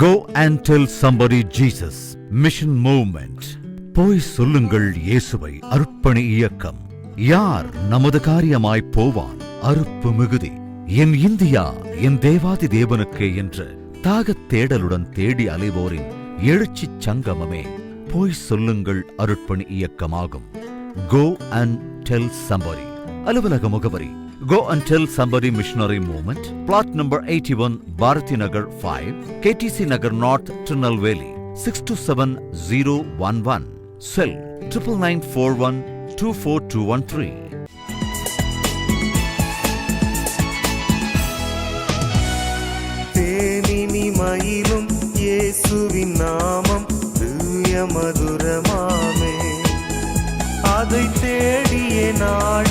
Go and tell somebody Jesus mission movement போய் சொல்லுங்கள் இயேசுவை அர்ப்பணி இயக்கம். யார் நமது காரியமாய் போவான்? அறுப்பு மிகுதி. என் இந்தியா என் தேவாதி தேவனுக்கே என்று தாகத் தேடலுடன் தேடி அலைவோரின் எழுச்சி சங்கமமே. போய் சொல்லுங்கள் அருட்பணி இயக்கமாகும். கோ அண்ட் டெல் சம்பரி அலுவலக முகவரி. Go and tell somebody missionary movement. Plot number 81, Bharati Nagar 5, KTC Nagar North, Tirunelveli, 627011. Cell 9941 24213. தேனினி மயிலும் இயேசுவின் நாமம் திவ்ய மதுரமாமே அதை தேடிய நாடி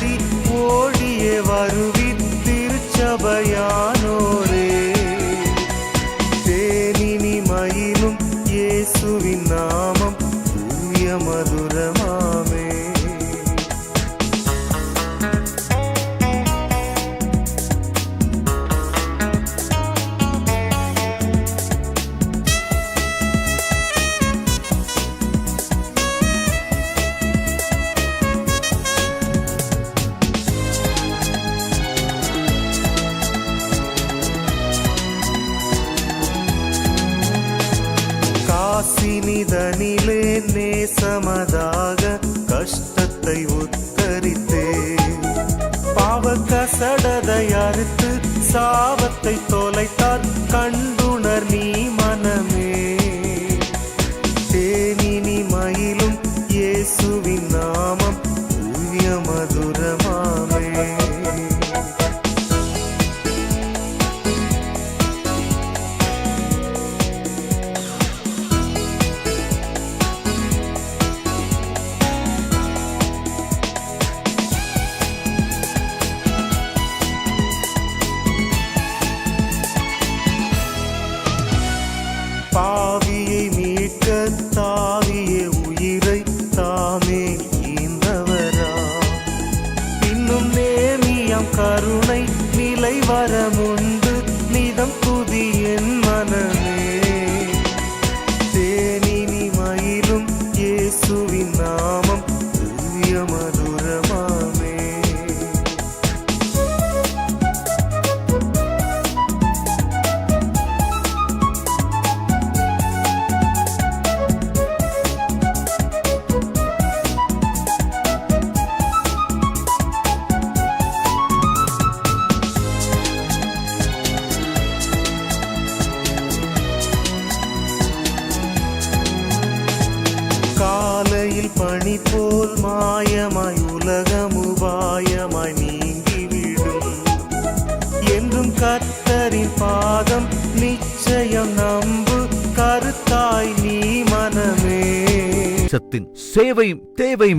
கஷ்டத்தை உத்தரித்தே பாவ கசடதை அறுத்து சாவத்தை தொலைத்தார்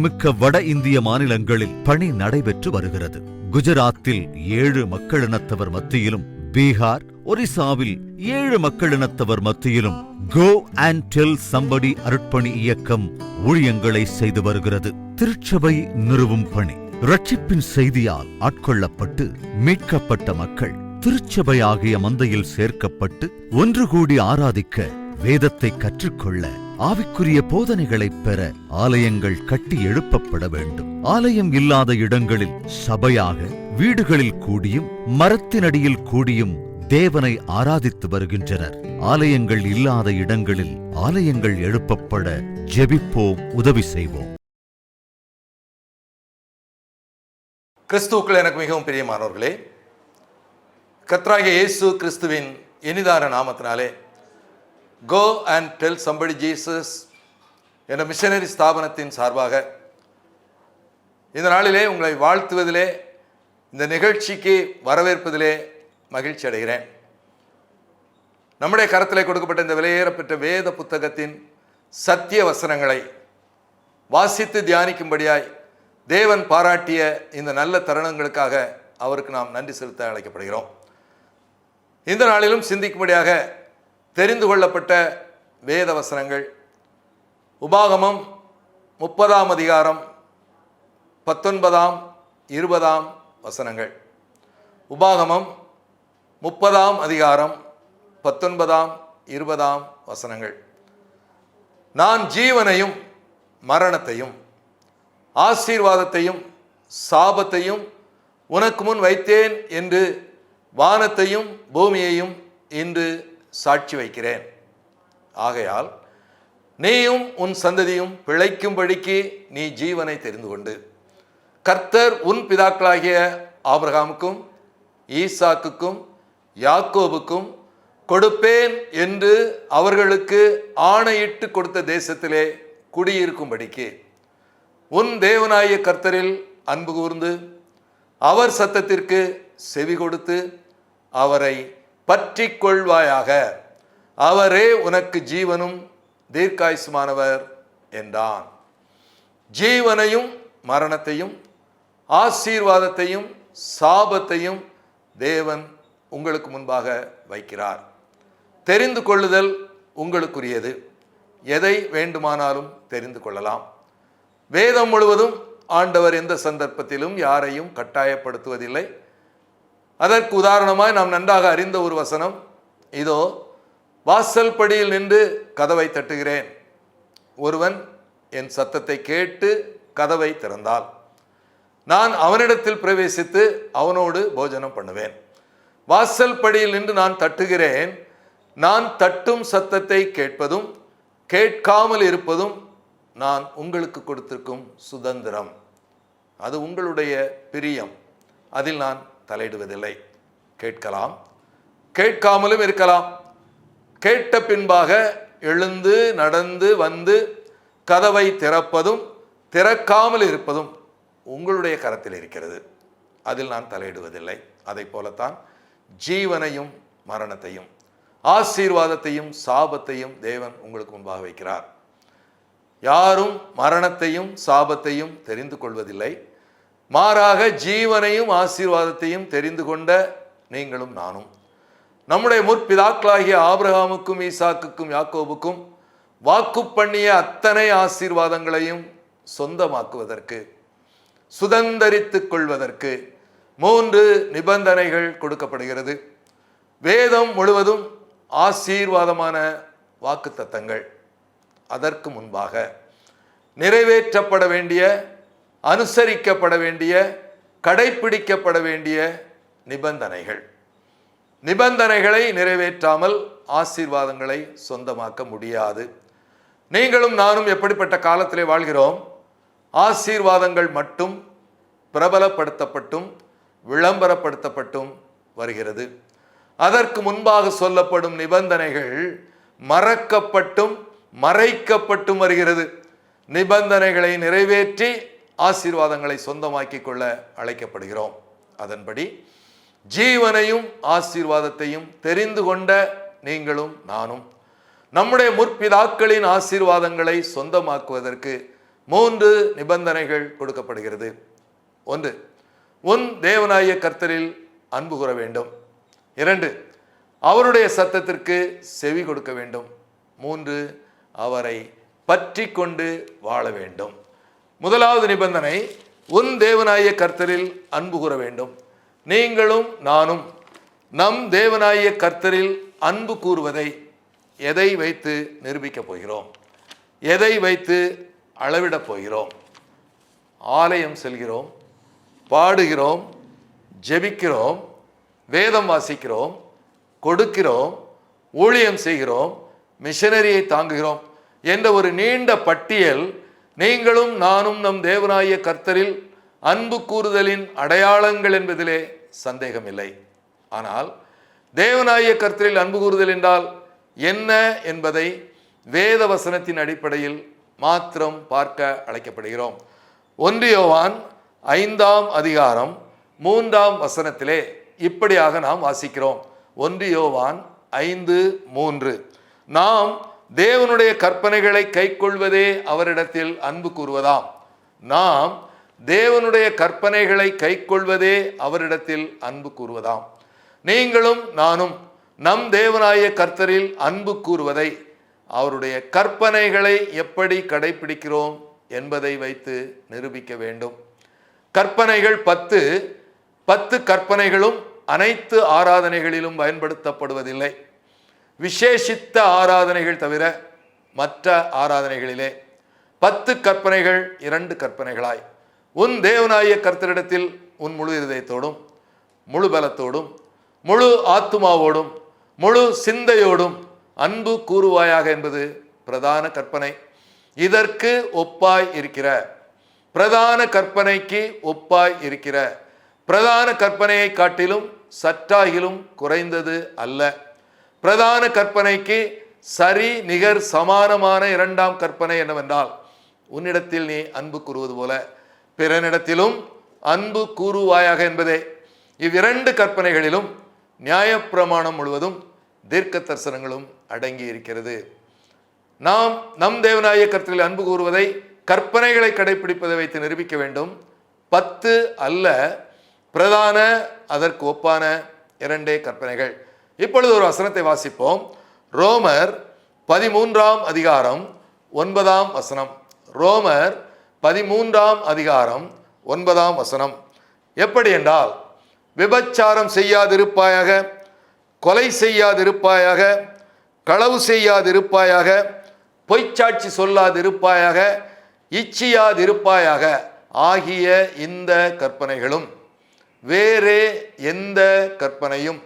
மிக்க வட இந்திய மாநிலங்களில் பணி நடைபெற்று வருகிறது. குஜராத்தில் ஏழு மக்களினத்தவர் மத்தியிலும் பீகார் ஒரிசாவில் ஏழு மக்களினத்தவர் மத்தியிலும் கோ அண்ட் டெல் சம்படி அருட்பணி இயக்கம் ஊழியங்களை செய்து வருகிறது. திருச்சபை நிறுவும் பணி ரட்சிப்பின் செய்தியால் ஆட்கொள்ளப்பட்டு மீட்கப்பட்ட மக்கள் திருச்சபை ஆகிய மந்தையில் சேர்க்கப்பட்டு ஒன்று கூடி ஆராதிக்க வேதத்தை கற்றுக்கொள்ள ஆவிக்குரிய போதனைகளைப் பெற ஆலயங்கள் கட்டி எழுப்பப்பட வேண்டும். ஆலயம் இல்லாத இடங்களில் சபையாக வீடுகளில் கூடியும் மரத்தினடியில் கூடியும் தேவனை ஆராதித்து வருகின்றனர். ஆலயங்கள் இல்லாத இடங்களில் ஆலயங்கள் எழுப்பப்பட ஜெபிப்போம் உதவி செய்வோம். கிறிஸ்துக்கள் எனக்கு மிகவும் பிரியமானவர்களே கத்ராக இயேசு கிறிஸ்துவின் இனிதார நாமத்தினாலே go and tell somebody Jesus என்ற மிஷனரி ஸ்தாபனத்தின் சார்பாக. இந்த நாளிலே உங்களை வாழ்த்துவதிலே இந்த நிகழ்ச்சிக்கு வரவேற்பதிலே மகிழ்ச்சி அடைகிறேன். நம்முடைய கரத்திலே கொடுக்கப்பட்ட இந்த விலையேறப்பெற்ற வேத புத்தகத்தின் சத்திய வசனங்களை வாசித்து தியானிக்கும்படியாய் தேவன் பாராட்டிய இந்த நல்ல தருணங்களுக்காக அவருக்கு நாம் நன்றி செலுத்த அழைக்கப்படுகிறோம். இந்த நாளிலும் சிந்திக்கும்படியாக தெரிந்து கொள்ளப்பட்ட வேத வசனங்கள் உபாகமம் முப்பதாம் அதிகாரம் பத்தொன்பதாம் இருபதாம் வசனங்கள். உபாகமம் முப்பதாம் அதிகாரம் பத்தொன்பதாம் இருபதாம் வசனங்கள். நான் ஜீவனையும் மரணத்தையும் ஆசீர்வாதத்தையும் சாபத்தையும் உனக்கு முன் வைத்தேன் என்று வானத்தையும் பூமியையும் இன்று சாட்சி வைக்கிறேன். ஆகையால் நீயும் உன் சந்ததியும் பிழைக்கும்படிக்கு நீ ஜீவனை தெரிந்து கொண்டு கர்த்தர் உன் பிதாக்களாகிய ஆபிரகாமுக்கும் ஈசாக்குக்கும் யாக்கோபுக்கும் கொடுப்பேன் என்று அவர்களுக்கு ஆணையிட்டு கொடுத்த தேசத்திலே குடியிருக்கும்படிக்கு உன் தேவனாய கர்த்தரில் அன்பு கூர்ந்து அவர் சத்தத்திற்கு செவி கொடுத்து அவரை பற்றி கொள்வாயாக அவரே உனக்கு ஜீவனும் தீர்க்காயுசுமானவர் என்றான். ஜீவனையும் மரணத்தையும் ஆசீர்வாதத்தையும் சாபத்தையும் தேவன் உங்களுக்கு முன்பாக வைக்கிறார். தெரிந்து கொள்ளுதல் உங்களுக்குரியது. எதை வேண்டுமானாலும் தெரிந்து கொள்ளலாம். வேதம் முழுவதும் ஆண்டவர் எந்த சந்தர்ப்பத்திலும் யாரையும் கட்டாயப்படுத்துவதில்லை. அதற்கு உதாரணமாய் நாம் நன்றாக அறிந்த ஒரு வசனம். இதோ வாசல் படியில் நின்று கதவை தட்டுகிறேன். ஒருவன் என் சத்தத்தை கேட்டு கதவை திறந்தால். நான் அவனிடத்தில் பிரவேசித்து அவனோடு போஜனம் பண்ணுவேன். வாசல் படியில் நின்று நான் தட்டுகிறேன். நான் தட்டும் சத்தத்தை கேட்பதும் கேட்காமல் இருப்பதும் நான் உங்களுக்கு கொடுத்திருக்கும் சுதந்திரம். அது உங்களுடைய பிரியம். அதில் நான் தலையிடுவதில்லை. கேட்கலாம். கேட்காமலும் இருக்கலாம். கேட்ட பின்பாக எழுந்து நடந்து வந்து கதவை திறப்பதும் திறக்காமல் இருப்பதும் உங்களுடைய கரத்தில் இருக்கிறது. அதில் நான் தலையிடுவதில்லை. அதை போலத்தான் ஜீவனையும் மரணத்தையும் ஆசீர்வாதத்தையும் சாபத்தையும் தேவன் உங்களுக்கு முன்பாக வைக்கிறார். யாரும் மரணத்தையும் சாபத்தையும் தெரிந்து கொள்வதில்லை. மாறாக ஜீவனையும் ஆசீர்வாதத்தையும் தெரிந்து கொண்ட நீங்களும் நானும். நம்முடைய முற்பிதாக்களாகிய ஆபிரகாமுக்கும் ஈசாக்குக்கும் யாக்கோபுக்கும் வாக்கு பண்ணிய அத்தனை ஆசீர்வாதங்களையும் சொந்தமாக்குவதற்கு சுதந்தரித்துக் கொள்வதற்கு மூன்று நிபந்தனைகள் கொடுக்கப்படுகிறது. வேதம் முழுவதும் ஆசீர்வாதமான வாக்குத்தத்தங்கள். அதற்கு முன்பாக நிறைவேற்றப்பட வேண்டிய அனுசரிக்கப்பட வேண்டிய கடைப்பிடிக்கப்பட வேண்டிய நிபந்தனைகள். நிபந்தனைகளை நிறைவேற்றாமல் ஆசீர்வாதங்களை சொந்தமாக்க முடியாது. நீங்களும் நானும் எப்படிப்பட்ட காலத்திலே வாழ்கிறோம்? ஆசீர்வாதங்கள் மட்டும் பிரபலப்படுத்தப்பட்டும் விளம்பரப்படுத்தப்பட்டும் வருகிறது. அதற்கு முன்பாக சொல்லப்படும் நிபந்தனைகள் மறக்கப்பட்டும் மறைக்கப்பட்டும் வருகிறது. நிபந்தனைகளை நிறைவேற்றி ஆசீர்வாதங்களை சொந்தமாக்கிக் கொள்ள அழைக்கப்படுகிறோம். அதன்படி ஜீவனையும் ஆசீர்வாதத்தையும் தெரிந்து கொண்ட நீங்களும் நானும் நம்முடைய முற்பிதாக்களின் ஆசீர்வாதங்களை சொந்தமாக்குவதற்கு மூன்று நிபந்தனைகள் கொடுக்கப்படுகிறது. ஒன்று உன் தேவனாய கர்த்தரில் அன்பு கூற வேண்டும். இரண்டு அவருடைய சத்தத்திற்கு செவி கொடுக்க வேண்டும். மூன்று அவரை பற்றி கொண்டு வாழ வேண்டும். முதலாவது நிபந்தனை உன் தேவனாய கர்த்தரில் அன்பு கூற வேண்டும். நீங்களும் நானும் நம் தேவனாய கர்த்தரில் அன்பு கூறுவதை எதை வைத்து நிரூபிக்கப் போகிறோம்? எதை வைத்து அளவிடப் போகிறோம்? ஆலயம் செல்கிறோம் பாடுகிறோம் ஜெபிக்கிறோம் வேதம் வாசிக்கிறோம் கொடுக்கிறோம் ஊழியம் செய்கிறோம் மிஷனரியை தாங்குகிறோம் என்ற ஒரு நீண்ட பட்டியல் நீங்களும் நானும் நம் தேவனாய கர்த்தரில் அன்பு கூறுதலின் அடையாளங்கள் என்பதிலே சந்தேகமில்லை. ஆனால் தேவனாய கர்த்தரில் அன்பு கூறுதல் என்றால் என்ன என்பதை வேத வசனத்தின் அடிப்படையில் மாத்திரம் பார்க்க அழைக்கப்படுகிறோம். ஒன்றியோவான் ஐந்தாம் அதிகாரம் மூன்றாம் வசனத்திலே இப்படியாக நாம் வாசிக்கிறோம். ஒன்றியோவான் ஐந்து மூன்று. நாம் தேவனுடைய கற்பனைகளை கைக்கொள்வதே அவரிடத்தில் அன்பு கூறுவதாம். நாம் தேவனுடைய கற்பனைகளை கைக்கொள்வதே அவரிடத்தில் அன்பு கூறுவதாம். நீங்களும் நானும் நம் தேவனாய கர்த்தரில் அன்பு கூறுவதை அவருடைய கற்பனைகளை எப்படி கடைபிடிக்கிறோம் என்பதை வைத்து நிரூபிக்க வேண்டும். கற்பனைகள் பத்து பத்து கற்பனைகளும் அனைத்து ஆராதனைகளிலும் பயன்படுத்தப்படுவதில்லை. விசேஷித்த ஆராதனைகள் தவிர மற்ற ஆராதனைகளிலே பத்து கற்பனைகள் இரண்டு கற்பனைகளாய். உன் தேவனாய கர்த்தரிடத்தில் உன் முழு இருதயத்தோடும் முழு பலத்தோடும் முழு ஆத்துமாவோடும் முழு சிந்தையோடும் அன்பு கூறுவாயாக என்பது பிரதான கற்பனை. இதற்கு ஒப்பாய் இருக்கிற பிரதான கற்பனைக்கு ஒப்பாய் இருக்கிற பிரதான கற்பனையை காட்டிலும் சற்றாகிலும் குறைந்தது அல்ல. பிரதான கற்பனைக்கு சரி நிகர் சமானமான இரண்டாம் கற்பனை என்னவென்றால் உன்னிடத்தில் நீ அன்பு கூறுவது போல பிறனிடத்திலும் அன்பு கூறுவாயாக என்பதே. இவ்விரண்டு கற்பனைகளிலும் நியாயப்பிரமாணம் முழுவதும் தீர்க்க தரிசனங்களும் அடங்கி இருக்கிறது. நாம் நம் தேவநாய கருத்தில் அன்பு கூறுவதை கற்பனைகளை கடைபிடிப்பதை வைத்து நிரூபிக்க வேண்டும். பத்து அல்ல பிரதான அதற்கு ஒப்பான இரண்டே கற்பனைகள். இப்பொழுது ஒரு வசனத்தை வாசிப்போம். ரோமர் பதிமூன்றாம் அதிகாரம் ஒன்பதாம் வசனம். ரோமர் பதிமூன்றாம் அதிகாரம் ஒன்பதாம் வசனம். எப்படி என்றால் விபச்சாரம் செய்யாதிருப்பாயாக கொலை செய்யாதிருப்பாயாக களவு செய்யாதிருப்பாயாக பொய்ச்சாட்சி சொல்லாதிருப்பாயாக இச்சியாதிருப்பாயாக ஆகிய இந்த கற்பனைகளும். வேறே எந்த கற்பனையும்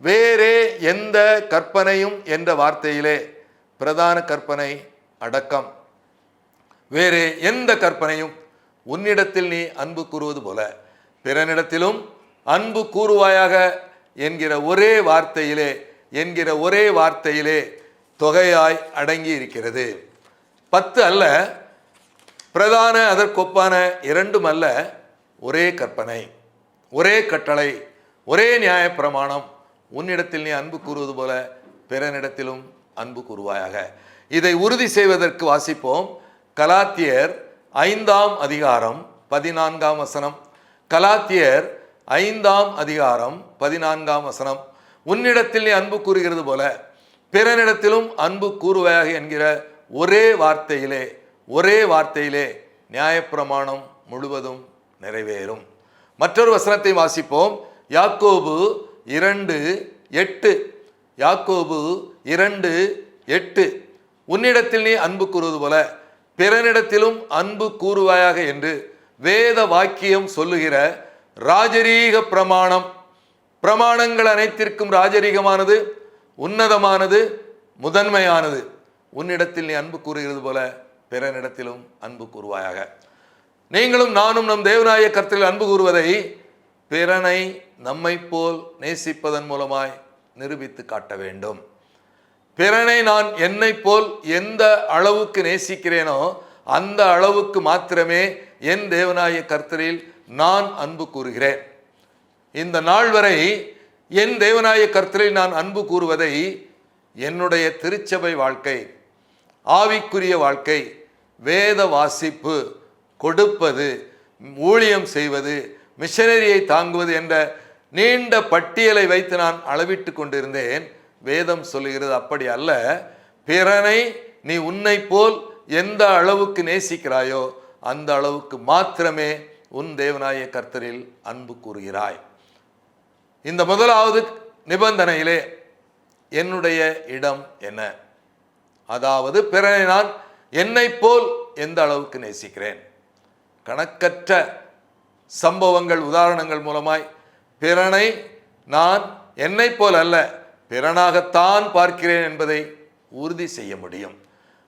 வேறே எந்த கற்பனையும் என்ற வார்த்தையிலே பிரதான கற்பனை அடக்கம். வேறே எந்த கற்பனையும் உன்னிடத்தில் நீ அன்பு கூறுவது போல பிறனிடத்திலும் அன்பு கூறுவாயாக என்கிற ஒரே வார்த்தையிலே என்கிற ஒரே வார்த்தையிலே தொகையாய் அடங்கி இருக்கிறது. பத்து அல்ல பிரதான அதற்கொப்பான இரண்டும் அல்ல ஒரே கற்பனை ஒரே கட்டளை ஒரே நியாயப்பிரமாணம் உன்னிடத்தில் நீ அன்பு கூறுவது போல பிறனிடத்திலும் அன்பு கூறுவாயாக. இதை உறுதி செய்வதற்கு வாசிப்போம். கலாத்தியர் ஐந்தாம் அதிகாரம் பதினான்காம் வசனம். கலாத்தியர் ஐந்தாம் அதிகாரம் பதினான்காம் வசனம். உன்னிடத்தில் நீ அன்பு கூறுகிறது போல பிறனிடத்திலும் அன்பு கூறுவாயாக என்கிற ஒரே வார்த்தையிலே ஒரே வார்த்தையிலே நியாயப்பிரமாணம் முழுவதும் நிறைவேறும். மற்றொரு வசனத்தை வாசிப்போம். யாக்கோபு இரண்டு எட்டு. யாக்கோபு இரண்டு எட்டு. உன்னிடத்தில் நீ அன்பு கூறுவது போல பிறனிடத்திலும் அன்பு கூறுவாயாக என்று வேத வாக்கியம் சொல்லுகிற ராஜரீக பிரமாணம். பிரமாணங்கள் அனைத்திற்கும் ராஜரீகமானது உன்னதமானது முதன்மையானது. உன்னிடத்தில் நீ அன்பு கூறுகிறது போல பிறனிடத்திலும் அன்பு கூறுவாயாக. நீங்களும் நானும் நம் தேவநாயக கருத்தில் அன்பு கூறுவதை பிறனை நம்மைப் போல் நேசிப்பதன் மூலமாய் நிரூபித்து காட்ட வேண்டும். பிறனை நான் என்னை போல் எந்த அளவுக்கு நேசிக்கிறேனோ அந்த அளவுக்கு மாத்திரமே என் தேவனாய கர்த்தரில் நான் அன்பு கூறுகிறேன். இந்த நாள் வரை என் தேவனாய கர்த்தரில் நான் அன்பு கூறுவதை என்னுடைய திருச்சபை வாழ்க்கை ஆவிக்குரிய வாழ்க்கை வேத வாசிப்பு கொடுப்பது ஊழியம் செய்வது மிஷனரியை தாங்குவது என்ற நீண்ட பட்டியலை வைத்து நான் அளவிட்டு கொண்டிருந்தேன். வேதம் சொல்லுகிறது அப்படி அல்ல. பிறனை நீ உன்னை போல் எந்த அளவுக்கு நேசிக்கிறாயோ அந்த அளவுக்கு மாத்திரமே உன் தேவனாய கர்த்தரில் அன்பு கூறுகிறாய். இந்த முதலாவது நிபந்தனையிலே என்னுடைய இடம் என்ன? அதாவது பிறனை நான் என்னை போல் எந்த அளவுக்கு நேசிக்கிறேன்? கணக்கற்ற சம்பவங்கள் உதாரணங்கள் மூலமாய் பிறனை நான் என்னை போல் அல்ல பிறனாகத்தான் பார்க்கிறேன் என்பதை உறுதி செய்ய முடியும்.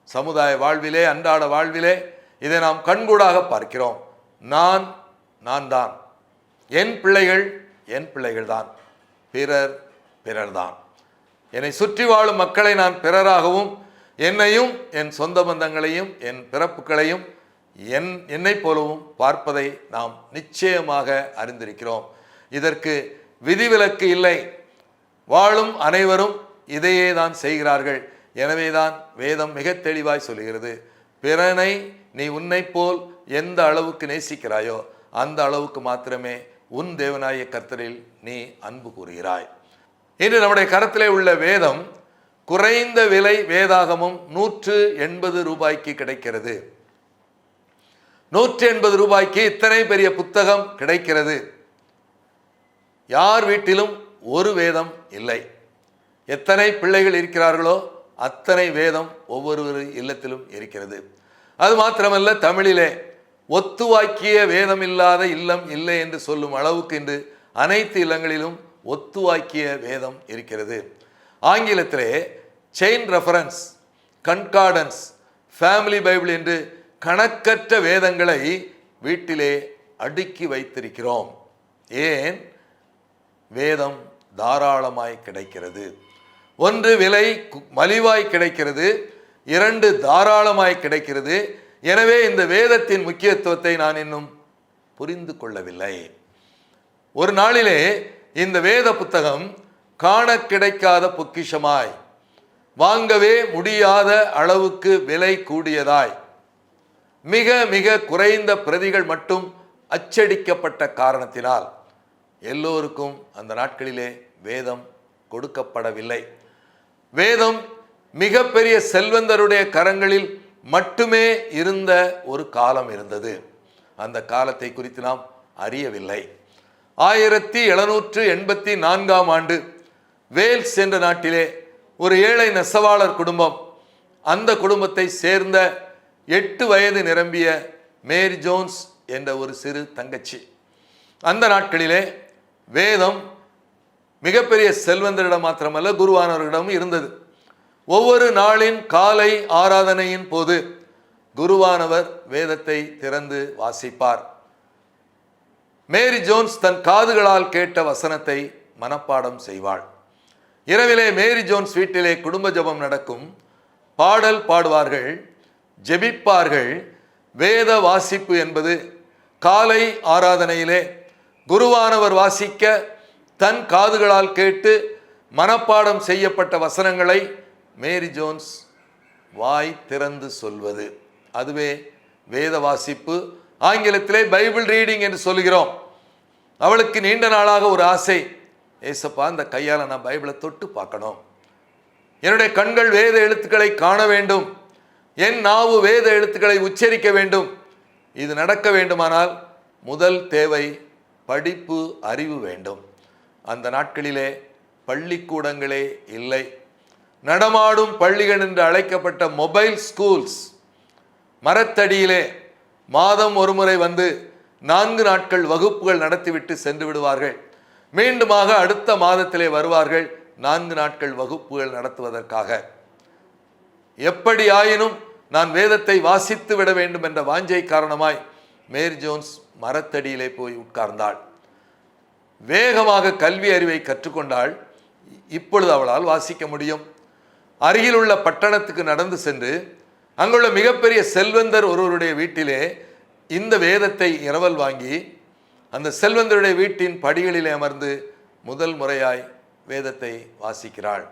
சமுதாய வாழ்விலே அன்றாட வாழ்விலே இதை நாம் கண்கூடாக பார்க்கிறோம். நான் நான் தான். என் பிள்ளைகள் என் பிள்ளைகள் தான். பிறர் பிறர்தான் என்னை சுற்றி வாழும் மக்களை நான் பிறராகவும் என்னையும் என் சொந்த பந்தங்களையும் என் பிறப்புகளையும் என் என்னைப் போலவும் பார்ப்பதை நாம் நிச்சயமாக அறிந்திருக்கிறோம். இதற்கு விதிவிலக்கு இல்லை. வாழும் அனைவரும் இதையே தான் செய்கிறார்கள். எனவேதான் வேதம் மிக தெளிவாய் சொல்கிறது பிறனை நீ உன்னை போல் எந்த அளவுக்கு நேசிக்கிறாயோ அந்த அளவுக்கு மாத்திரமே உன் தேவனாய கர்த்தரில் நீ அன்பு கூறுகிறாய். இன்று நம்முடைய கரத்திலே உள்ள வேதம் குறைந்த விலை வேதாகமும் நூற்று எண்பது ரூபாய்க்கு கிடைக்கிறது. நூற்றி எண்பது ரூபாய்க்கு இத்தனை பெரிய புத்தகம் கிடைக்கிறது. யார் வீட்டிலும் ஒரு வேதம் இல்லை. எத்தனை பிள்ளைகள் இருக்கிறார்களோ அத்தனை வேதம் ஒவ்வொரு இல்லத்திலும் இருக்கிறது. அது மாத்திரமல்ல தமிழிலே ஒத்துவாக்கிய வேதம் இல்லாத இல்லம் இல்லை என்று சொல்லும் அளவுக்கு இன்று அனைத்து இல்லங்களிலும் ஒத்துவாக்கிய வேதம் இருக்கிறது. ஆங்கிலத்திலே chain reference concordance family Bible என்று கணக்கற்ற வேதங்களை வீட்டிலே அடுக்கி வைத்திருக்கிறோம். ஏன்? வேதம் தாராளமாய் கிடைக்கிறது. ஒன்று விலை மலிவாய் கிடைக்கிறது. இரண்டு தாராளமாய் கிடைக்கிறது. எனவே இந்த வேதத்தின் முக்கியத்துவத்தை நான் இன்னும் புரிந்து கொள்ளவில்லை. ஒரு நாளிலே இந்த வேத புத்தகம் காண கிடைக்காத பொக்கிஷமாய் வாங்கவே முடியாத அளவுக்கு விலை கூடியதாய் மிக மிக குறைந்த பிரதிகள் மட்டும் அச்சடிக்கப்பட்ட காரணத்தினால் எல்லோருக்கும் அந்த நாட்களிலே வேதம் கொடுக்கப்படவில்லை. வேதம் மிகப்பெரிய செல்வந்தருடைய கரங்களில் மட்டுமே இருந்த ஒரு காலம் இருந்தது. அந்த காலத்தை குறித்து நாம் அறியவில்லை. ஆயிரத்தி எழுநூற்று எண்பத்தி நான்காம் ஆண்டு வேல்ஸ் என்ற நாட்டிலே ஒரு ஏழை நெசவாளர் குடும்பம் அந்த குடும்பத்தை சேர்ந்த எட்டு வயது நிரம்பிய மேரி ஜோன்ஸ் என்ற ஒரு சிறு தங்கச்சி. அந்த நாட்களிலே வேதம் மிகப்பெரிய செல்வந்தரிடம் மாத்திரமல்ல குருவானவர்களிடமும் இருந்தது. ஒவ்வொரு நாளின் காலை ஆராதனையின் போது குருவானவர் வேதத்தை திறந்து வாசிப்பார். மேரி ஜோன்ஸ் தன் காதுகளால் கேட்ட வசனத்தை மனப்பாடம் செய்வாள். இரவிலே மேரி ஜோன்ஸ் வீட்டிலே குடும்ப ஜெபம் நடக்கும். பாடல் பாடுவார்கள். ஜெபிப்பார்கள். வேத வாசிப்பு என்பது காலை ஆராதனையிலே குருவானவர் வாசிக்க தன் காதுகளால் கேட்டு மனப்பாடம் செய்யப்பட்ட வசனங்களை மேரி ஜோன்ஸ் வாய் திறந்து சொல்வது. அதுவே வேத வாசிப்பு. ஆங்கிலத்திலே பைபிள் ரீடிங் என்று சொல்கிறோம் அவளுக்கு நீண்ட நாளாக ஒரு ஆசை. ஏசப்பா அந்த கையால் நான் பைபிளை தொட்டு பார்க்கணும். என்னுடைய கண்கள் வேத எழுத்துக்களை காண வேண்டும். என் நாவு வேத எழுத்துக்களை உச்சரிக்க வேண்டும். இது நடக்க வேண்டுமானால் முதல் தேவை படிப்பு அறிவு வேண்டும். அந்த நாட்களிலே பள்ளிக்கூடங்களே இல்லை. நடமாடும் பள்ளிகள் என்று அழைக்கப்பட்ட மொபைல் ஸ்கூல்ஸ் மரத்தடியிலே மாதம் ஒருமுறை வந்து நான்கு நாட்கள் வகுப்புகள் நடத்திவிட்டு சென்று விடுவார்கள். மீண்டுமாக அடுத்த மாதத்திலே வருவார்கள் நான்கு நாட்கள் வகுப்புகள் நடத்துவதற்காக. எப்படி ஆயினும் நான் வேதத்தை வாசித்து விட வேண்டும் என்ற வாஞ்சை காரணமாய் மேரி ஜோன்ஸ் மரத்தடியிலே போய் உட்கார்ந்தாள். வேகமாக கல்வி அறிவை கற்றுக்கொண்டாள். இப்பொழுது அவளால் வாசிக்க முடியும். அருகிலுள்ள பட்டணத்துக்கு நடந்து சென்று அங்குள்ள மிகப்பெரிய செல்வந்தர் ஒருவருடைய வீட்டிலே இந்த வேதத்தை இரவல் வாங்கி அந்த செல்வந்தருடைய வீட்டின் படிகளிலே அமர்ந்து முதல் முறையாய் வேதத்தை வாசிக்கிறாள்.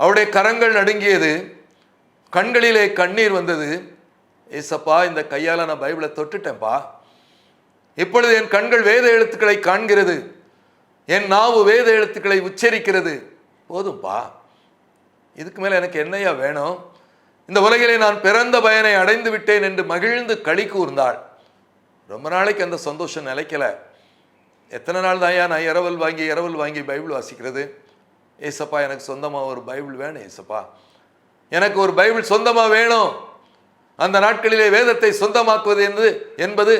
அவருடைய கரங்கள் நடுங்கியது கண்களிலே கண்ணீர் வந்தது. ஏசப்பா இந்த கையால் நான் பைபிளை தொட்டுட்டேன்ப்பா. இப்பொழுது என் கண்கள் வேத எழுத்துக்களை காண்கிறது. என் நாவு வேத எழுத்துக்களை உச்சரிக்கிறது. போதும்பா. இதுக்கு மேலே எனக்கு என்னையா வேணும்? இந்த உலகிலே நான் பிறந்த பயனை அடைந்து விட்டேன் என்று மகிழ்ந்து களி கூர்ந்தாள். ரொம்ப நாளைக்கு அந்த சந்தோஷம் நிலைக்கல. எத்தனை நாள் தான் நான் இரவல் வாங்கி இரவல் வாங்கி பைபிள் வாசிக்கிறது? ஏசப்பா எனக்கு சொந்தமாக ஒரு பைபிள் வேணும் ஏசப்பா. எனக்கு ஒரு பைபிள் சொந்தமாக வேணும். அந்த நாட்களிலே வேதத்தை சொந்தமாக்குவது என்று என்பது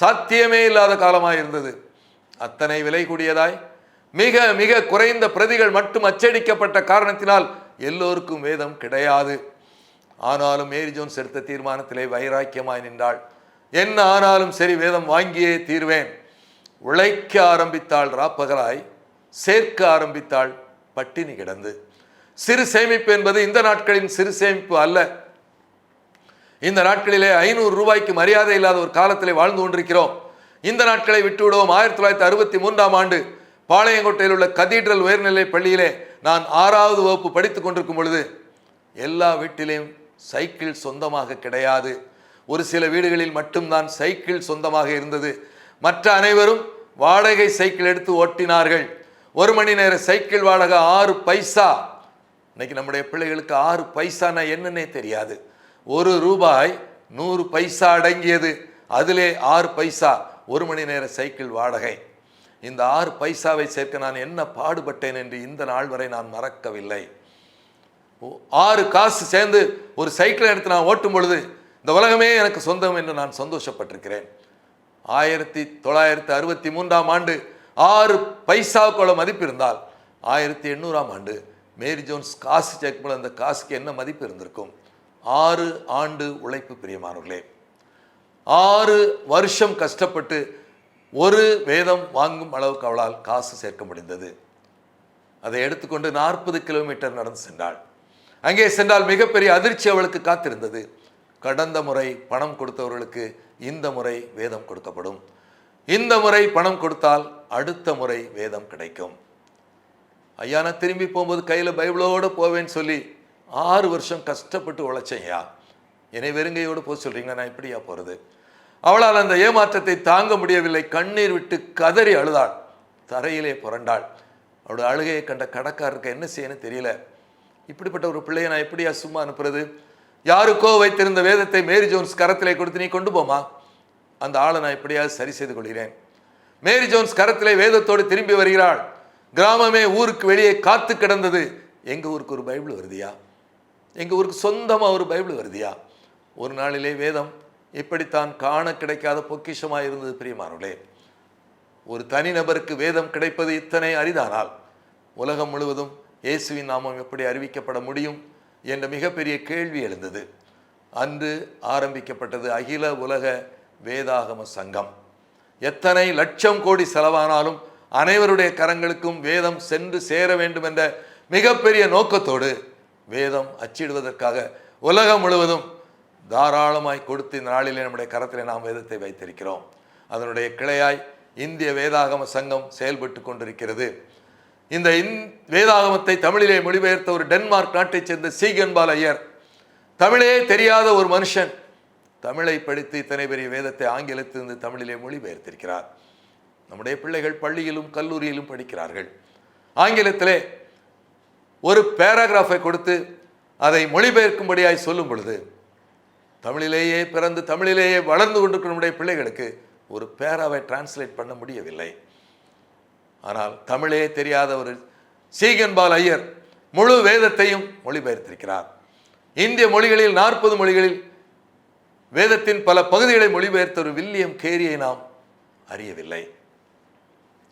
சாத்தியமே இல்லாத காலமாக இருந்தது அத்தனை விலை கூடியதாய் மிக மிக குறைந்த பிரதிகள் மட்டும் அச்சடிக்கப்பட்ட காரணத்தினால் எல்லோருக்கும் வேதம் கிடையாது. ஆனாலும் மேரி ஜோன்ஸ் எடுத்த தீர்மானத்திலே வைராக்கியமாய் நின்றாள். என்ன ஆனாலும் சரி வேதம் வாங்கியே தீர்வேன். உழைக்க ஆரம்பித்தாள் ராப்பகலாய் சேர்க்க ஆரம்பித்தாள் பட்டினி கிடந்து. சிறு சேமிப்பு என்பது இந்த நாட்களின் சிறு சேமிப்பு அல்ல. இந்த நாட்களிலே ஐநூறு ரூபாய்க்கு மரியாதை இல்லாத ஒரு காலத்திலே வாழ்ந்து கொண்டிருக்கிறோம். இந்த நாட்களை விட்டுவிடுவோம். ஆயிரத்தி தொள்ளாயிரத்தி அறுபத்தி மூன்றாம் ஆண்டு பாளையங்கோட்டையில் உள்ள கதீட்ரல் உயர்நிலை பள்ளியிலே நான் ஆறாவது வகுப்பு படித்துக் கொண்டிருக்கும் பொழுது எல்லா வீட்டிலையும் சைக்கிள் சொந்தமாக கிடையாது. ஒரு சில வீடுகளில் மட்டும்தான் சைக்கிள் சொந்தமாக இருந்தது. மற்ற அனைவரும் வாடகை சைக்கிள் எடுத்து ஓட்டினார்கள். ஒரு மணி நேர சைக்கிள் வாடகை ஆறு பைசா. இன்னைக்கு நம்முடைய பிள்ளைகளுக்கு ஆறு பைசானா என்னன்னே தெரியாது. ஒரு ரூபாய் நூறு பைசா அடங்கியது. அதிலே ஆறு பைசா ஒரு மணி நேர சைக்கிள் வாடகை. இந்த ஆறு பைசாவை சேர்க்க நான் என்ன பாடுபட்டேன் என்று இந்த நாள் வரை நான் மறக்கவில்லை. ஆறு காசு சேர்ந்து ஒரு சைக்கிளை எடுத்து நான் ஓட்டும் பொழுது இந்த உலகமே எனக்கு சொந்தம் என்று நான் சந்தோஷப்பட்டிருக்கிறேன். ஆயிரத்தி தொள்ளாயிரத்தி அறுபத்தி மூன்றாம் ஆண்டு ஆறு பைசாவுக்குள்ள மதிப்பு இருந்தால் ஆயிரத்தி எண்ணூறாம் ஆண்டு மேரி ஜோன்ஸ் காசு செக் பண்ண அந்த காசுக்கு என்ன மதிப்பு இருந்திருக்கும்? ஆறு ஆண்டு உழைப்பு பிரியமானவர்களே. ஆறு வருஷம் கஷ்டப்பட்டு ஒரு வேதம் வாங்கும் அளவுக்கு அவளால் காசு சேர்க்க முடிந்தது. அதை எடுத்துக்கொண்டு நாற்பது கிலோமீட்டர் நடந்து சென்றாள். அங்கே சென்றால் மிகப்பெரிய அதிர்ச்சி அவளுக்கு காத்திருந்தது. கடந்த முறை பணம் கொடுத்தவர்களுக்கு இந்த முறை வேதம் கொடுக்கப்படும். இந்த முறை பணம் கொடுத்தால் அடுத்த முறை வேதம் கிடைக்கும். ஐயா நான் திரும்பி போகும்போது கையில் பைபிளோடு போவேன்னு சொல்லி ஆறு வருஷம் கஷ்டப்பட்டு உழைச்சேன்யா என்னை வெறுங்கையோடு போக சொல்கிறீங்க நான் எப்படியா போகிறது அவளால் அந்த ஏமாற்றத்தை தாங்க முடியவில்லை. கண்ணீர் விட்டு கதறி அழுதாள். தரையிலே புரண்டாள். அவளோட அழுகையை கண்ட கடக்காருக்கு என்ன செய்யணும் தெரியல. இப்படிப்பட்ட ஒரு பிள்ளையை நான் எப்படியா சும்மா அனுப்புறது? யாருக்கோ வைத்திருந்த வேதத்தை மேரி ஜோன்ஸ் கரத்திலே கொடுத்து நீ கொண்டு போமா அந்த ஆளை நான் எப்படியாவது சரி செய்து கொள்கிறேன். மேரி ஜோன்ஸ் கரத்திலே வேதத்தோடு திரும்பி வருகிறாள். கிராமமே ஊருக்கு வெளியே காத்து கிடந்தது. எங்கள் ஊருக்கு ஒரு பைபிள் வருதியா? எங்கள் ஊருக்கு சொந்தமாக ஒரு பைபிள் வருதியா? ஒரு நாளிலே வேதம் இப்படித்தான் காண கிடைக்காத பொக்கிஷமாக இருந்தது பிரியமானவர்களே. ஒரு தனிநபருக்கு வேதம் கிடைப்பது இத்தனை அரிதானால் உலகம் முழுவதும் இயேசுவின் நாமம் எப்படி அறிவிக்கப்பட முடியும் என்ற மிகப்பெரிய கேள்வி எழுந்தது. அன்று ஆரம்பிக்கப்பட்டது அகில உலக வேதாகம சங்கம். எத்தனை லட்சம் கோடி செலவானாலும் அனைவருடைய கரங்களுக்கும் வேதம் சென்று சேர வேண்டும் என்ற மிகப்பெரிய நோக்கத்தோடு வேதம் அச்சிடுவதற்காக உலகம் முழுவதும் தாராளமாய் கொடுத்து இந்த நாளிலே நம்முடைய கரத்திலே நாம் வேதத்தை வைத்திருக்கிறோம். அதனுடைய கிளையாய் இந்திய வேதாகம சங்கம் செயல்பட்டு கொண்டிருக்கிறது. இந்த இந் வேதாகமத்தை தமிழிலே மொழிபெயர்த்த ஒரு டென்மார்க் நாட்டைச் சேர்ந்த சீகன்பால் ஐயர் தமிழே தெரியாத ஒரு மனுஷன் தமிழை படித்து இத்தனை பெரிய வேதத்தை ஆங்கிலத்திலிருந்து தமிழிலே மொழிபெயர்த்திருக்கிறார். நம்முடைய பிள்ளைகள் பள்ளியிலும் கல்லூரியிலும் படிக்கிறார்கள். ஆங்கிலத்திலே ஒரு பேராகிராஃபை கொடுத்து அதை மொழிபெயர்க்கும்படியாய் சொல்லும் பொழுது தமிழிலேயே பிறந்து தமிழிலேயே வளர்ந்து கொண்டிருக்கிற நம்முடைய பிள்ளைகளுக்கு ஒரு பேராவை டிரான்ஸ்லேட் பண்ண முடியவில்லை. ஆனால் தமிழே தெரியாத ஒரு சீகன்பால் ஐயர் முழு வேதத்தையும் மொழிபெயர்த்திருக்கிறார். இந்திய மொழிகளில் நாற்பது மொழிகளில் வேதத்தின் பல பகுதிகளை மொழிபெயர்த்த ஒரு வில்லியம் கேரியை நாம் அறியவில்லை.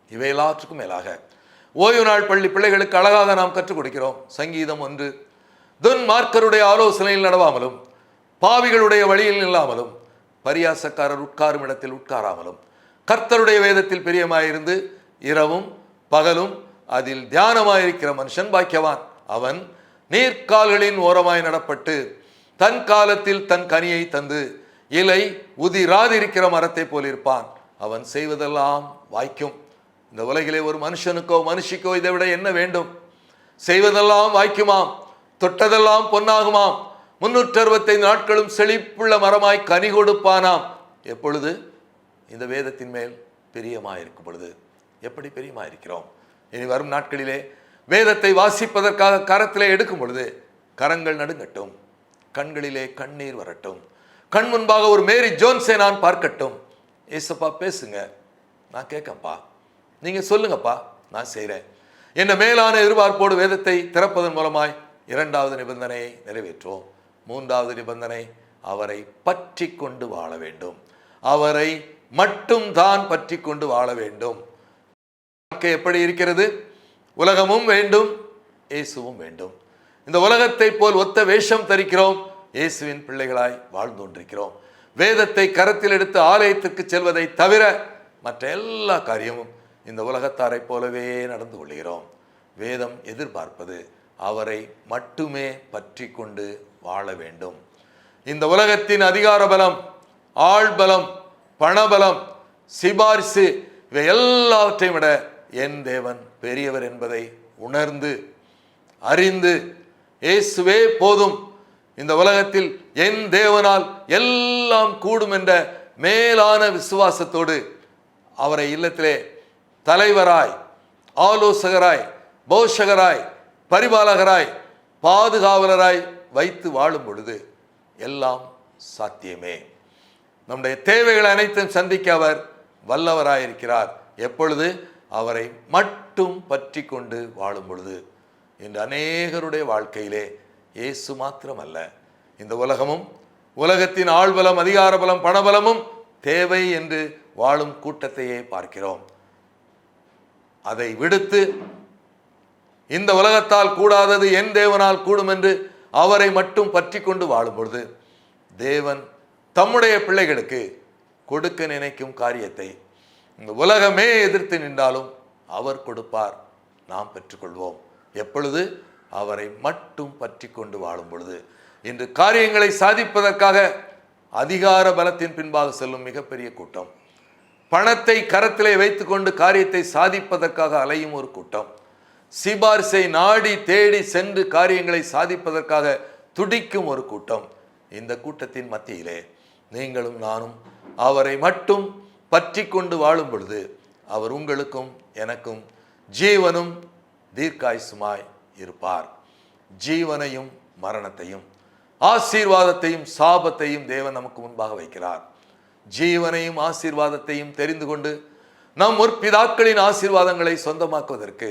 இவை எல்லாற்றுக்கும் மேலாக ஓய்வு நாள் பள்ளி பிள்ளைகளுக்கு அழகாக நாம் கற்றுக் கொடுக்கிறோம். சங்கீதம் ஒன்று. துன்மார்க்கருடைய ஆலோசனையில் நடவாமலும் பாவிகளுடைய வழியில் நில்லாமலும் பரியாசக்காரர் உட்காரும் இடத்தில் உட்காராமலும் கர்த்தருடைய வேதத்தில் பிரியமாயிருந்து இரவும் பகலும் அதில் தியானமாயிருக்கிற மனுஷன் பாக்கியவான். அவன் நீர்க்கால்களின் ஓரமாய் நடப்பட்டு தன் காலத்தில் தன் கனியை தந்து இலை உதிராதிருக்கிற மரத்தை போலிருப்பான். அவன் செய்வதெல்லாம் வாய்க்கும். இந்த உலகிலே ஒரு மனுஷனுக்கோ மனுஷிக்கோ இதை விட என்ன வேண்டும்? செய்வதெல்லாம் வாய்க்குமாம். தொட்டதெல்லாம் பொன்னாகுமாம். முன்னூற்றி அறுபத்தைந்து நாட்களும் செழிப்புள்ள மரமாய் கனி கொடுப்பானாம். எப்பொழுது? இந்த வேதத்தின் மேல் பிரியமாயிருக்கும் பொழுது. எப்படி பிரியமாயிருக்கிறோம்? இனி வரும் நாட்களிலே வேதத்தை வாசிப்பதற்காக கரத்திலே எடுக்கும் பொழுது கரங்கள் நடுங்கட்டும். கண்களிலே கண்ணீர் வரட்டும். கண் முன்பாக ஒரு மேரி ஜோன்ஸை நான் பார்க்கட்டும். ஏசப்பா பேசுங்க. நான் கேட்கப்பா. நீங்கள் சொல்லுங்கப்பா நான் செய்கிறேன் என்ன மேலான எதிர்பார்ப்போடு வேதத்தை திறப்பதன் மூலமாய் இரண்டாவது நிபந்தனையை நிறைவேற்றுவோம் மூன்றாவது நிபந்தனை அவரை பற்றி கொண்டு வாழ வேண்டும். அவரை மட்டும் தான் பற்றி கொண்டு வாழ வேண்டும். வாழ்க்கை எப்படி இருக்கிறது? உலகமும் வேண்டும் இயேசுவும் வேண்டும். இந்த உலகத்தை போல் ஒத்த வேஷம் தரிக்கிறோம் இயேசுவின் பிள்ளைகளாய் வாழ்ந்து கொண்டிருக்கிறோம் வேதத்தை கரத்தில் எடுத்து ஆலயத்திற்கு செல்வதை தவிர மற்ற எல்லா காரியமும் இந்த உலகத்தாரைப் போலவே நடந்து கொள்கிறோம். வேதம் எதிர்பார்ப்பது அவரை மட்டுமே பற்றி கொண்டு வாழ வேண்டும். இந்த உலகத்தின் அதிகார பலம் ஆள்பலம் பணபலம் சிபாரிசு இவை எல்லாவற்றையும் விட என் தேவன் பெரியவர் என்பதை உணர்ந்து அறிந்து இயேசுவே போதும். இந்த உலகத்தில் என் தேவனால் எல்லாம் கூடும் என்ற மேலான விசுவாசத்தோடு அவரை இல்லத்திலே தலைவராய் ஆலோசகராய் போஷகராய் பரிபாலகராய் பாதுகாவலராய் வைத்து வாழும் பொழுது எல்லாம் சாத்தியமே. நம்முடைய தேவைகள் அனைத்தும் சந்திக்க அவர் வல்லவராயிருக்கிறார். எப்பொழுது? அவரை மட்டும் பற்றி கொண்டு வாழும் பொழுது. இன்று அநேகருடைய வாழ்க்கையிலே இயேசு மாத்திரமல்ல. இந்த உலகமும் உலகத்தின் ஆள்பலம் அதிகார பலம் பணபலமும் தேவை என்று வாழும் கூட்டத்தையே பார்க்கிறோம். அதை விடுத்து இந்த உலகத்தால் கூடாதது என் தேவனால் கூடும் என்று அவரை மட்டும் பற்றி கொண்டு வாழும் பொழுது தேவன் தம்முடைய பிள்ளைகளுக்கு கொடுக்க நினைக்கும் காரியத்தை இந்த உலகமே எதிர்த்து நின்றாலும் அவர் கொடுப்பார். நாம் பெற்றுக்கொள்வோம். எப்பொழுது? அவரை மட்டும் பற்றி கொண்டு வாழும் பொழுது இன்று காரியங்களை சாதிப்பதற்காக அதிகார பலத்தின் பின்பாக செல்லும் மிகப்பெரிய கூட்டம். பணத்தை கரத்திலே வைத்துக்கொண்டு காரியத்தை சாதிப்பதற்காக அலையும் ஒரு கூட்டம். சிபாரிசை நாடி தேடி சென்று காரியங்களை சாதிப்பதற்காக துடிக்கும் ஒரு கூட்டம். இந்த கூட்டத்தின் மத்தியிலே நீங்களும் நானும் அவரை மட்டும் பற்றி கொண்டு வாழும் பொழுது அவர் உங்களுக்கும் எனக்கும் ஜீவனும் தீர்க்காயுசுமாய் இருப்பார். ஜீவனையும் மரணத்தையும் ஆசீர்வாதத்தையும் சாபத்தையும் தேவன் நமக்கு முன்பாக வைக்கிறார். ஜீவனையும் ஆசீர்வாதத்தையும் தெரிந்து கொண்டு நம் முற்பிதாக்களின் ஆசீர்வாதங்களை சொந்தமாக்குவதற்கு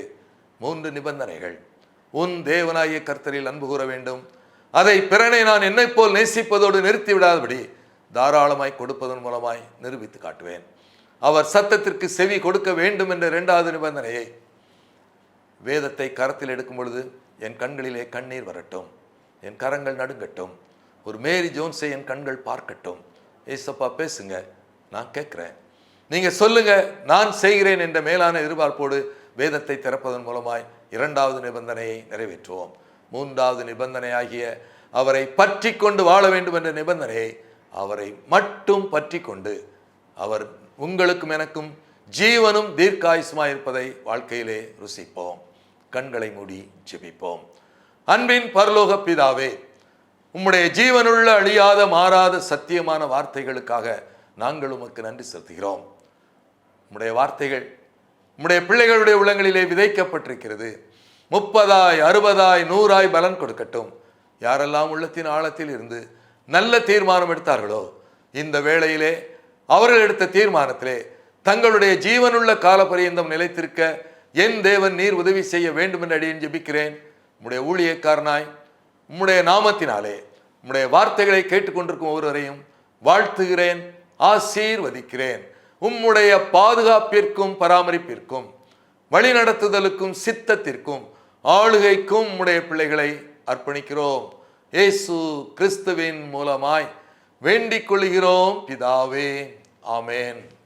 மூன்று நிபந்தனைகள். உன் தேவனாய கர்த்தரில் அன்பு கூற வேண்டும். அதை பிறனை நான் என்னைப் போல் நேசிப்பதோடு நிறுத்தி விடாதபடி தாராளமாய் கொடுப்பதன் மூலமாய் நிரூபித்து காட்டுவேன். அவர் சத்தத்திற்கு செவி கொடுக்க வேண்டும் என்ற இரண்டாவது நிபந்தனையை வேதத்தை கரத்தில் எடுக்கும் பொழுது என் கண்களிலே கண்ணீர் வரட்டும். என் கரங்கள் நடுங்கட்டும். ஒரு மேரி ஜோன்ஸை என் கண்கள் பார்க்கட்டும். ஏசப்பா பேசுங்க நான் கேட்குறேன். நீங்கள் சொல்லுங்க நான் செய்கிறேன் என்ற மேலான எதிர்பார்ப்போடு வேதத்தை திறப்பதன் மூலமாய் இரண்டாவது நிபந்தனையை நிறைவேற்றுவோம். மூன்றாவது நிபந்தனையாகிய அவரை பற்றி கொண்டு வாழ வேண்டும் என்ற நிபந்தனையை அவரை மட்டும் பற்றி கொண்டு அவர் உங்களுக்கும் எனக்கும் ஜீவனும் தீர்க்காயுசுமாய் இருப்பதை வாழ்க்கையிலே ருசிப்போம். கண்களை மூடி ஜெபிப்போம். அன்பின் பரலோக பிதாவே உம்முடைய ஜீவனுள்ள அழியாத மாறாத சத்தியமான வார்த்தைகளுக்காக நாங்கள் உமக்கு நன்றி செலுத்துகிறோம். உம்முடைய வார்த்தைகள் உம்முடைய பிள்ளைகளுடைய உள்ளங்களிலே விதைக்கப்பட்டிருக்கிறது. முப்பதாய் அறுபதாய் நூறாய் பலன் கொடுக்கட்டும். யாரெல்லாம் உள்ளத்தின் ஆழத்தில் இருந்து நல்ல தீர்மானம் எடுத்தார்களோ இந்த வேளையிலே அவர்கள் எடுத்த தீர்மானத்திலே தங்களுடைய ஜீவனுள்ள காலப்பரியந்தம் நிலைத்திருக்க என் தேவன் நீர் உதவி செய்ய வேண்டும் என்று அடியேன் ஜெபிக்கிறேன். உம்முடைய ஊழியக்காரனாய் உம்முடைய நாமத்தினாலே உம்முடைய வார்த்தைகளை கேட்டுக்கொண்டிருக்கும் ஒருவரையும் வாழ்த்துகிறேன் ஆசீர்வதிக்கிறேன். உம்முடைய பாதுகாப்பிற்கும் பராமரிப்பிற்கும் வழிநடத்துதலுக்கும் சித்தத்திற்கும் ஆளுகைக்கும் உம்முடைய பிள்ளைகளை அர்ப்பணிக்கிறோம். இயேசு கிறிஸ்துவின் மூலமாய் வேண்டிக் கொள்கிறோம் பிதாவே. ஆமேன்.